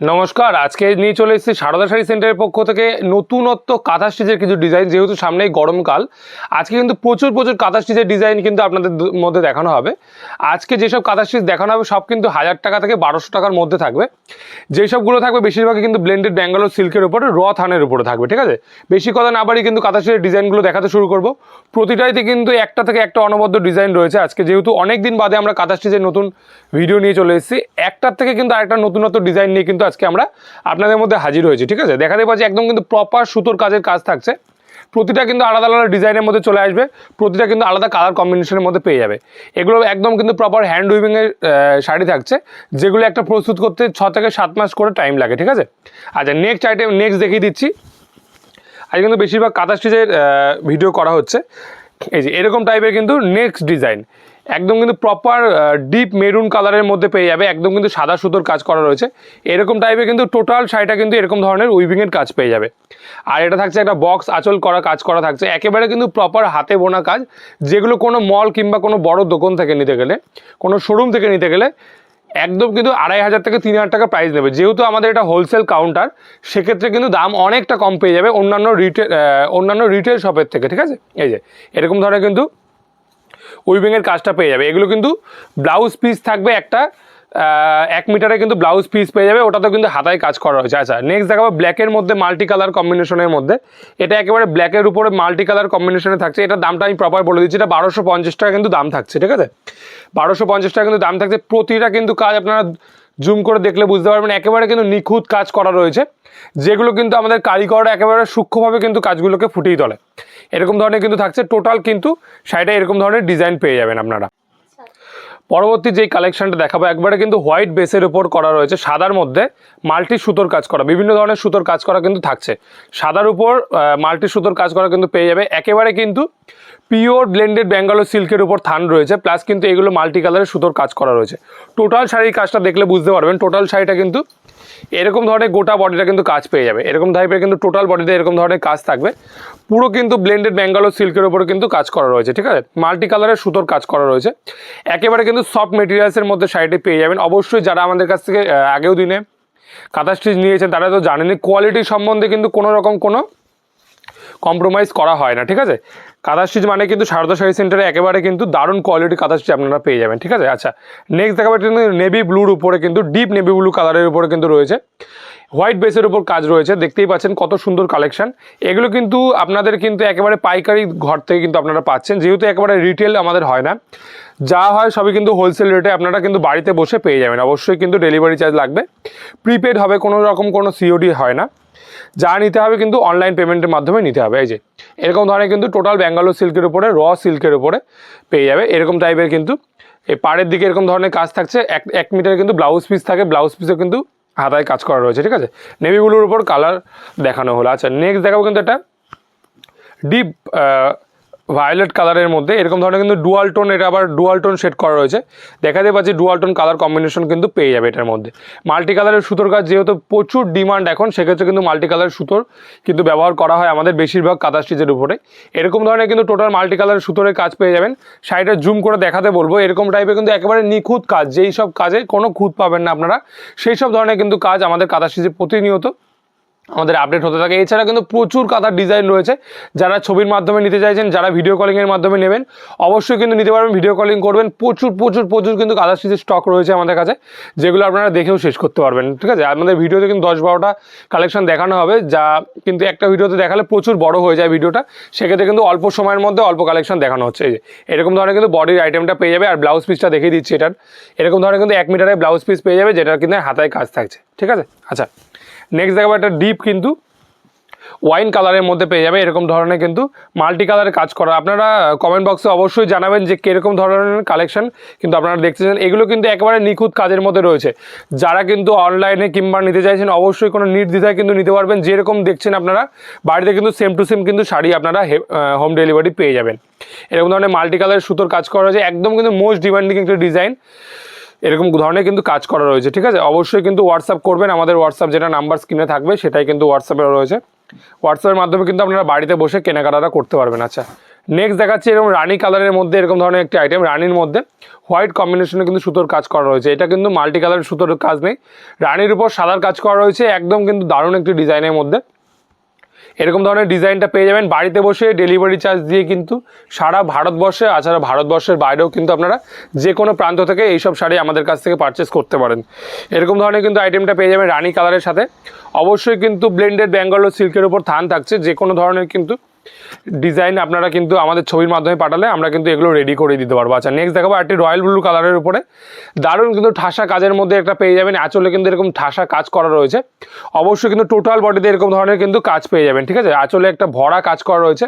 নমস্কার, আজকে নিয়ে চলে এসেছি সারদা শাড়ি সেন্টারের পক্ষ থেকে নতুনত্ব কাঁথা স্টিচের কিছু ডিজাইন, যেহেতু সামনেই গরমকাল। আজকে কিন্তু প্রচুর প্রচুর কাঁথা স্টিচের ডিজাইন কিন্তু আপনাদের মধ্যে দেখানো হবে। আজকে যেসব কাঁথা স্টিচ দেখানো হবে, সব কিন্তু হাজার টাকা থেকে বারোশো টাকার মধ্যে থাকবে। যেসবগুলো থাকবে, বেশিরভাগই কিন্তু ব্লেন্ডেড ব্যাঙ্গালোর সিল্কের উপরে র থানের উপরে থাকবে, ঠিক আছে? বেশি কথা না বাড়ি কিন্তু কাঁথা স্টিচের ডিজাইনগুলো দেখাতে শুরু করব। প্রতিটাইতে কিন্তু একটা থেকে একটা অনবদ্য ডিজাইন রয়েছে আজকে, যেহেতু অনেক দিন বাদে আমরা কাঁথা স্টিচের নতুন ভিডিও নিয়ে চলে এসেছি। একটার থেকে কিন্তু আরেকটা নতুনত্ব ডিজাইন নিয়ে কিন্তু আজকে আমরা আপনাদের মধ্যে হাজির হয়েছি, ঠিক আছে? দেখাতে পাচ্ছি একদম কিন্তু প্রপার সুতোর কাজের কাজ থাকছে। প্রতিটা কিন্তু আলাদা আলাদা ডিজাইনের মধ্যে চলে আসবে, প্রতিটা কিন্তু আলাদা কালার কম্বিনেশনের মধ্যে পেয়ে যাবে। এগুলো একদম কিন্তু প্রপার হ্যান্ড উইভিংয়ের শাড়ি থাকছে, যেগুলো একটা প্রস্তুত করতে ছ থেকে সাত মাস করে টাইম লাগে, ঠিক আছে? আচ্ছা নেক্সট আইটেম নেক্সট দেখিয়ে দিচ্ছি। আজ কিন্তু বেশিরভাগ কাঁথা স্টিচের ভিডিও করা হচ্ছে। এই যে, এরকম টাইপের কিন্তু নেক্সট ডিজাইন একদম কিন্তু প্রপার ডিপ মেরুন কালারের মধ্যে পেয়ে যাবে, একদম কিন্তু সাদা সুতোর কাজ করা রয়েছে। এরকম টাইপের কিন্তু টোটাল শাড়িটা কিন্তু এরকম ধরনের উইভিংয়ের কাজ পেয়ে যাবে। আর এটা থাকছে একটা বক্স আঁচল করা, কাজ করা থাকছে। একেবারে কিন্তু প্রপার হাতে বোনা কাজ, যেগুলো কোনো মল কিংবা কোনো বড় দোকান থেকে নিতে গেলে, কোনো শোরুম থেকে নিতে গেলে, একদম কিন্তু আড়াই হাজার থেকে তিন হাজার টাকা প্রাইস নেবে। যেহেতু আমাদের এটা হোলসেল কাউন্টার সেক্ষেত্রে কিন্তু দাম অনেকটা কম পেয়ে যাবে অন্যান্য রিটেল অন্যান্য রিটেল শপের থেকে, ঠিক আছে? এই যে, এরকম ধরনের কিন্তু উইভিংয়ের কাজটা পেয়ে যাবে। এগুলো কিন্তু ব্লাউজ পিস থাকবে একটা এক মিটারে কিন্তু ব্লাউজ পিস পেয়ে যাবে, ওটাতেও কিন্তু হাতায় কাজ করা হয়েছে আচ্ছা নেক্সট দেখাবো ব্ল্যাকের মধ্যে মাল্টি কালার কম্বিনেশনের মধ্যে। এটা একেবারে ব্ল্যাকের উপরে মাল্টি কালার কম্বিনেশনে থাকছে। এটা দামটা আমি প্রপার বলে দিচ্ছি, এটা বারোশো টাকা কিন্তু দাম থাকছে, ঠিক আছে? বারোশো পঞ্চাশ টাকা কিন্তু দাম থাকছে। প্রতিটা কিন্তু কাজ আপনারা জুম করে দেখলে বুঝতে পারবেন, একেবারে কিন্তু নিখুঁত কাজ করা রয়েছে, যেগুলো কিন্তু আমাদের কারিগররা একেবারে সূক্ষ্মভাবে কিন্তু কাজগুলোকে ফুটিয়ে তোলে। এরকম ধরনের কিন্তু থাকছে, টোটাল কিন্তু শাড়িটা এরকম ধরনের ডিজাইন পেয়ে যাবেন আপনারা। পরবর্তী যেই কালেকশনটা দেখাবো, একবারে কিন্তু হোয়াইট বেসের উপর করা রয়েছে, সাদার মধ্যে মাল্টি সুতোর কাজ করা, বিভিন্ন ধরনের সুতোর কাজ করা কিন্তু থাকছে। সাদার উপর মাল্টি সুতোর কাজ করা কিন্তু পেয়ে যাবে। একেবারে কিন্তু পিওর ব্লেন্ডেড ব্যাঙ্গালোর সিল্কের উপর থান রয়েছে প্লাস কিন্তু এগুলো মাল্টি কালারের সুতোর কাজ করা রয়েছে। টোটাল শাড়ির কাজটা দেখলে বুঝতে পারবেন টোটাল শাড়িটা কিন্তু এরকম ধরনের গোটা বডিটা কিন্তু কাজ পেয়ে যাবে। এরকম টাইপের কিন্তু টোটাল বডিতে এরকম ধরনের কাজ থাকবে। পুরো কিন্তু ব্লেন্ডেড ব্যাঙ্গালোর সিল্কের উপরে কিন্তু কাজ করা রয়েছে, ঠিক আছে? মাল্টি কালারের সুতোর কাজ করা রয়েছে। একেবারে কিন্তু সফট মেটেরিয়ালসের মধ্যে শাড়িটি পেয়ে যাবেন। অবশ্যই যারা আমাদের কাছ থেকে আগেও দিনে কাঁথা স্টিচ নিয়েছেন, তারা তো জানেনই কোয়ালিটি সম্বন্ধে কিন্তু কোনো রকম কোনো কম্প্রোমাইজ করা হয় না, ঠিক আছে? কাঁথা স্টিচ মানে কিন্তু সারদা শাড়ি সেন্টারে একেবারে কিন্তু দারুণ কোয়ালিটি কাঁথা স্টিচ আপনারা পেয়ে যাবেন, ঠিক আছে? আচ্ছা নেক্সট দেখাবো কিন্তু নেভি ব্লুর উপরে কিন্তু ডিপ নেভি ব্লু কালারের উপরে কিন্তু রয়েছে। হোয়াইট বেসের উপর কাজ রয়েছে, দেখতেই পাচ্ছেন কত সুন্দর কালেকশন এগুলো কিন্তু আপনাদের কিন্তু একেবারে পাইকারি ঘর থেকে কিন্তু আপনারা পাচ্ছেন, যেহেতু একেবারে রিটেল আমাদের হয় না। যা হয় সবই কিন্তু হোলসেল রেটে আপনারা কিন্তু বাড়িতে বসে পেয়ে যাবেন, অবশ্যই কিন্তু ডেলিভারি চার্জ লাগবে। প্রিপেড হবে কোনো রকম কোনো সিওডি হয় না। যা নিতে হবে কিন্তু অনলাইন পেমেন্টের মাধ্যমে নিতে হবে, এই যে। এরকম ধরনের কিন্তু টোটাল ব্যাঙ্গালোর সিল্কের উপরে র সিল্কের উপরে পেয়ে যাবে। এরকম টাইপের কিন্তু, এই পাড়ের দিকে এরকম ধরনের কাজ থাকছে, এক এক মিটার কিন্তু ব্লাউজ পিস থাকে ব্লাউজ পিসও কিন্তু হাতায় কাজ করা রয়েছে, ঠিক আছে? নেভিগুলোর উপর কালার দেখানো হলো। আচ্ছা নেক্সট দেখাবো কিন্তু একটা ডিপ ভায়োলেট কালারের মধ্যে এরকম ধরনের কিন্তু ডুয়াল টোন এটা আবার ডুয়াল টোন সেট করা রয়েছে। দেখাতে পাচ্ছি ডুয়াল টোন কালার কম্বিনেশন কিন্তু পেয়ে যাবে এটার মধ্যে। মাল্টি কালারের সুতোর কাজ যেহেতু প্রচুর ডিমান্ড এখন, সেক্ষেত্রে কিন্তু মাল্টি কালারের সুতোর কিন্তু ব্যবহার করা হয় আমাদের বেশিরভাগ কাদা স্টিচের উপরে। এরকম ধরনের কিন্তু টোটাল মাল্টি কালারের সুতোরের কাজ পেয়ে যাবেন। শাড়িটা জুম করে দেখাতে বলব, এরকম টাইপের কিন্তু একেবারে নিখুঁত কাজ, যেই সব কাজে কোনো খুঁত পাবেন না আপনারা। সেই সব ধরনের কিন্তু কাজ আমাদের কাদা স্টিচে প্রতিনিয়ত আমাদের আপডেট হতে থাকে। এছাড়া কিন্তু প্রচুর কাতার ডিজাইন রয়েছে। যারা ছবির মাধ্যমে নিতে চাইছেন, যারা ভিডিও কলিংয়ের মাধ্যমে নেবেন, অবশ্যই কিন্তু নিতে পারবেন ভিডিও কলিং করবেন। প্রচুর প্রচুর প্রচুর কিন্তু কালার স্টিচের স্টক রয়েছে আমাদের কাছে, যেগুলো আপনারা দেখেও শেষ করতে পারবেন। ঠিক আছে? আমাদের ভিডিওতে কিন্তু দশ বারোটা কালেকশন দেখানো হবে, যা কিন্তু একটা ভিডিওতে দেখালে প্রচুর বড় হয়ে যায় ভিডিওটা। সেক্ষেত্রে কিন্তু অল্প সময়ের মধ্যে অল্প কালেকশন দেখানো হচ্ছে। এই যে, এরকম ধরনের কিন্তু বডির আইটেমটা পেয়ে যাবে, আর ব্লাউজ পিসটা দেখিয়ে দিচ্ছি এটার। এরকম ধরনের কিন্তু এক মিটারের ব্লাউজ পিস পেয়ে যাবে, যেটার কিন্তু হাতায় কাজ থাকছে। ঠিক আছে? আচ্ছা। নেক্সট দেখাবো একটা ডিপ কিন্তু ওয়াইন কালারের মধ্যে পেয়ে যাবে, এরকম ধরনের কিন্তু মাল্টি কালারের কাজ করা। আপনারা কমেন্ট বক্সে অবশ্যই জানাবেন যে কীরকম ধরনের কালেকশন কিন্তু আপনারা দেখতেছেন, এগুলো কিন্তু একেবারে নিখুঁত কাজের মধ্যে রয়েছে। যারা কিন্তু অনলাইনে কিংবা নিতে চাইছেন, অবশ্যই কোনো নির্দ্বিধায় কিন্তু নিতে পারবেন, যেরকম দেখছেন আপনারা, বাড়িতে কিন্তু সেম টু সেম কিন্তু শাড়ি আপনারা হোম ডেলিভারি পেয়ে যাবেন। এরকম ধরনের মাল্টি কালারের সুতোর কাজ করা হয়েছে, একদম কিন্তু মোস্ট ডিমান্ডিং একটা ডিজাইন এরকম ধরনের কিন্তু কাজ করা রয়েছে, ঠিক আছে? অবশ্যই কিন্তু হোয়াটসঅ্যাপ করবেন, আমাদের হোয়াটসঅ্যাপ যেটা নাম্বার স্ক্রিনে থাকবে, সেটাই কিন্তু হোয়াটসঅ্যাপে রয়েছে। হোয়াটসঅ্যাপের মাধ্যমে কিন্তু আপনারা বাড়িতে বসে কেনাকাটাটা করতে পারবেন আচ্ছা। নেক্সট দেখাচ্ছে এরকম রানী কালারের মধ্যে এরকম ধরনের একটি আইটেম রানীর মধ্যে হোয়াইট কম্বিনেশনে কিন্তু সুতোর কাজ করা রয়েছে। এটা কিন্তু মাল্টি কালারের সুতোর কাজ নেই। রানীর উপর সাদার কাজ করা রয়েছে, একদম কিন্তু দারুণ একটি ডিজাইনের মধ্যে। এরকম ধরনের ডিজাইনটা পেয়ে যাবেন। বাড়িতে বসে ডেলিভারি চার্জ দিয়ে কিন্তু সারা ভারতবর্ষে আছাড়া ভারতবর্ষের বাইরেও কিন্তু আপনারা যে কোনো প্রান্ত থেকে এইসব শাড়ি আমাদের কাছ থেকে পারচেস করতে পারেন। এরকম ধরনের কিন্তু আইটেমটা পেয়ে যাবেন রানি কালারের সাথে। অবশ্যই কিন্তু ব্লেন্ডেড ব্যাঙ্গালোর সিল্কের উপর থান থাকছে। যে কোনো ধরনের কিন্তু ডিজাইন আপনারা কিন্তু আমাদের ছবির মাধ্যমে পাঠালে আমরা কিন্তু এগুলো রেডি করে দিতে পারব। আচ্ছা নেক্সট দেখাবো একটি রয়্যাল ব্লু কালারের উপরে। দারুণ কিন্তু ঠাসা কাজের মধ্যে একটা পেয়ে যাবেন। আঁচলে কিন্তু এরকম ঠাসা কাজ করা রয়েছে। অবশ্যই কিন্তু টোটাল বডিতে এরকম ধরনের কিন্তু কাজ পেয়ে যাবেন, ঠিক আছে? আঁচলে একটা ভরা কাজ করা রয়েছে।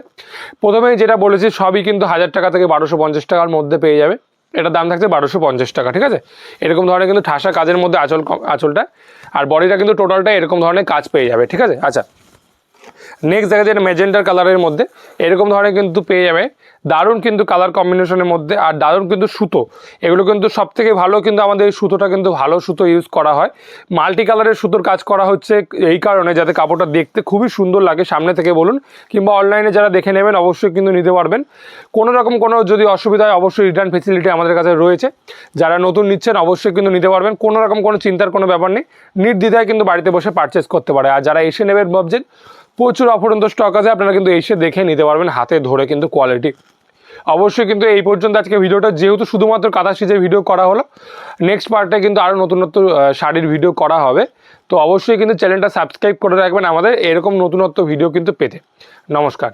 প্রথমেই যেটা বলেছি, সবই কিন্তু হাজার টাকা থেকে বারোশো পঞ্চাশ টাকার মধ্যে পেয়ে যাবে। এটার দাম থাকছে বারোশো পঞ্চাশ টাকা, ঠিক আছে? এরকম ধরনের কিন্তু ঠাসা কাজের মধ্যে আঁচল আঁচলটা। আর বডিটা কিন্তু টোটালটা এরকম ধরনের কাজ পেয়ে যাবে, ঠিক আছে? আচ্ছা নেক্সট দেখা যায় মেজেন্টার কালারের মধ্যে। এরকম ধরনের কিন্তু পেয়ে যাবে। দারুণ কিন্তু কালার কম্বিনেশনের মধ্যে আর দারুণ কিন্তু সুতো। এগুলো কিন্তু সব থেকে ভালো কিন্তু আমাদের এই সুতোটা কিন্তু ভালো সুতো ইউজ করা হয়। মাল্টি কালারের সুতোর কাজ করা হচ্ছে এই কারণে যাতে কাপড়টা দেখতে খুবই সুন্দর লাগে সামনে থেকে বলুন কিংবা অনলাইনে যারা দেখে নেবেন অবশ্যই কিন্তু নিতে পারবেন। কোনো রকম কোনো যদি অসুবিধা হয় অবশ্যই রিটার্ন ফেসিলিটি আমাদের কাছে রয়েছে। যারা নতুন নিচ্ছেন অবশ্যই কিন্তু নিতে পারবেন। কোনো রকম কোনো চিন্তার কোনো ব্যাপার নেই। নির্দ্বিধায় কিন্তু বাড়িতে বসে পারচেস করতে পারে। আর যারা এসে নেবেন ভাবছেন প্রচুর অফুরন্ত স্টক আছে, আপনারা কিন্তু এসে দেখে নিতে পারবেন, হাতে ধরে কিন্তু কোয়ালিটি অবশ্যই কিন্তু এই পর্যন্ত আজকে ভিডিওটা, যেহেতু শুধুমাত্র কাঁথা সিজে ভিডিও করা হলো নেক্সট পার্টে কিন্তু আরও নতুন নতুন শাড়ির ভিডিও করা হবে। তো অবশ্যই কিন্তু চ্যানেলটা সাবস্ক্রাইব করে রাখবেন আমাদের, এরকম নতুনত্ব ভিডিও কিন্তু পেতে। নমস্কার।